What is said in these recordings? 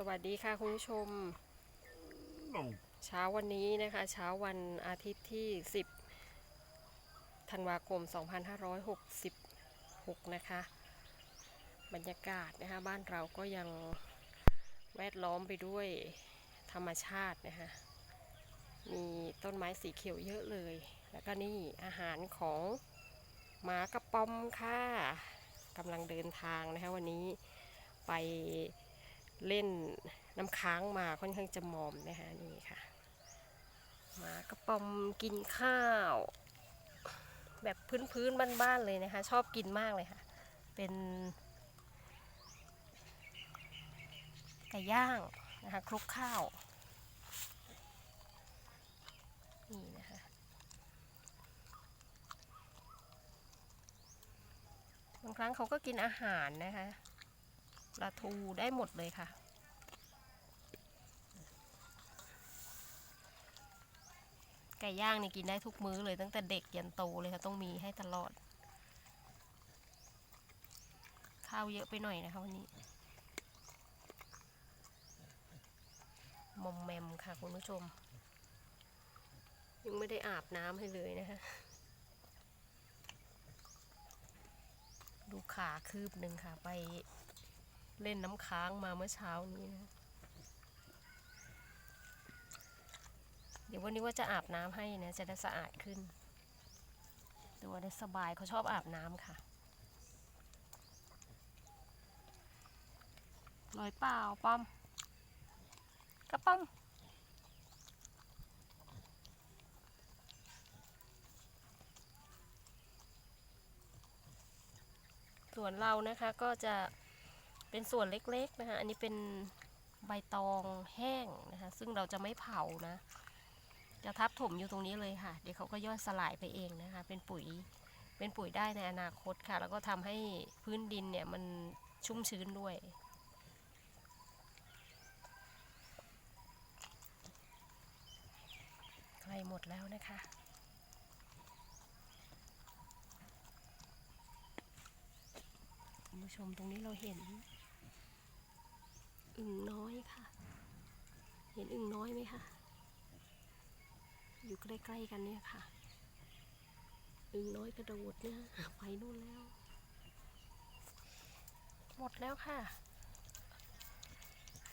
สวัสดีค่ะคุณผู้ชม เช้าวันนี้นะคะ เช้าวันอาทิตย์ที่ 10 ธันวาคม 2566 นะคะ บรรยากาศนะคะ บ้านเราก็ยังแวดล้อมไปด้วยธรรมชาตินะคะ มีต้นไม้สีเขียวเยอะเลย แล้วก็นี่อาหารของหมากระป๋อมค่ะกำลังเดินทางนะคะวันนี้ไป เล่นน้ำค้างมาค่อนข้างจะมอมนะคะนี่ค่ะหมากระป๋อมกินข้าว แบบพื้นๆบ้านๆเลยนะคะ ชอบกินมากเลยค่ะ เป็นไก่ย่างนะคะคลุกข้าวนี่นะคะบางครั้งเขาก็กินอาหารนะคะ ปลาทูได้หมดเลยค่ะ ไก่ย่างนี่กินได้ทุกมื้อเลยตั้งแต่เด็กยันโตเลยค่ะ ต้องมีให้ตลอด ข้าวเยอะไปหน่อยนะคะวันนี้มอมแมมค่ะคุณผู้ชม ยังไม่ได้อาบน้ำให้เลยนะคะดูขาคืบหนึ่งค่ะไป เล่นน้ำค้างมาเมื่อเช้านี้นะเดี๋ยววันนี้ว่าจะอาบน้ำให้นะจะได้สะอาดขึ้น ตัวได้สบายเขาชอบอาบน้ำค่ะลอยเปล่าป้อมกระป้อมส่วนเรานะคะก็จะ เป็นส่วนเล็กๆนะคะ อันนี้เป็นใบตองแห้งนะคะ ซึ่งเราจะไม่เผานะ จะทับถมอยู่ตรงนี้เลยค่ะ เดี๋ยวเขาก็ย่อยสลายไปเองนะคะ เป็นปุ๋ย เป็นปุ๋ยได้ในอนาคตค่ะ แล้วก็ทำให้พื้นดินเนี่ยมันชุ่มชื้นด้วย ใกล้หมดแล้วนะคะคุณผู้ชมตรงนี้เราเห็น อึ่งน้อยค่ะ เห็นอึ่งน้อยไหมคะ อยู่ ใกล้ๆกันเนี่ยค่ะอึงน้อยกระโดดเนี่ยไปนู่นแล้ว หมดแล้วค่ะ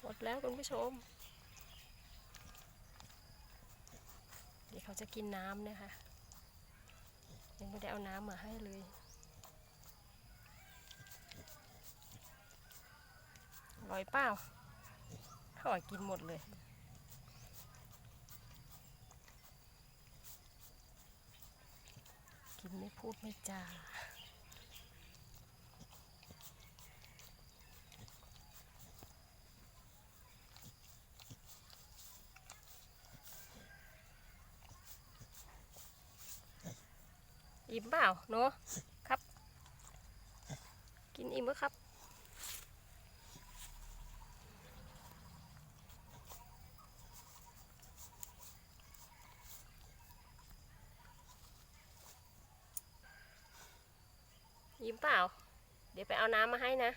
หมดแล้วคุณผู้ชม เดี๋ยวเขาจะกินน้ำนะคะยังไม่ได้เอาน้ำมาให้เลยอร่อยเปล่าอร่อยกินหมดเลย กิน ไม่พูดไม่จาอิ่มเปล่าเนาะครับ กินอิ่มไหมครับ ยิ้มเปล่า เดี๋ยวไปเอาน้ำมาให้นะ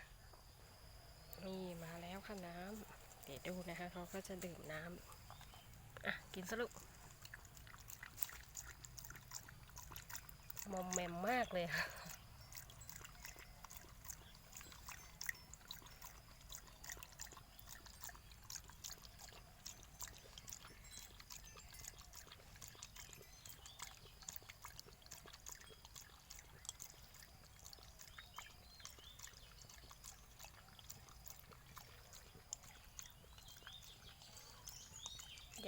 นี่มาแล้วค่ะน้ำเดี๋ยวดูนะคะเขาก็จะดื่มน้ำอะกินสลุกมอมแมมมากเลยค่ะ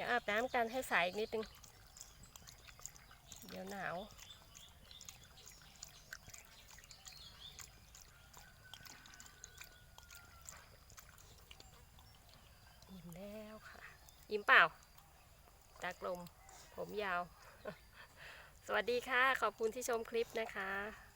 ดี๋ยวอาบน้ำกันให้ใสอีกนิดนึง เดี๋ยวหนาวอิ่มแล้วค่ะ อิ่มเปล่าจากลม ผมยาว สวัสดีค่ะ ขอบคุณที่ชมคลิปนะคะ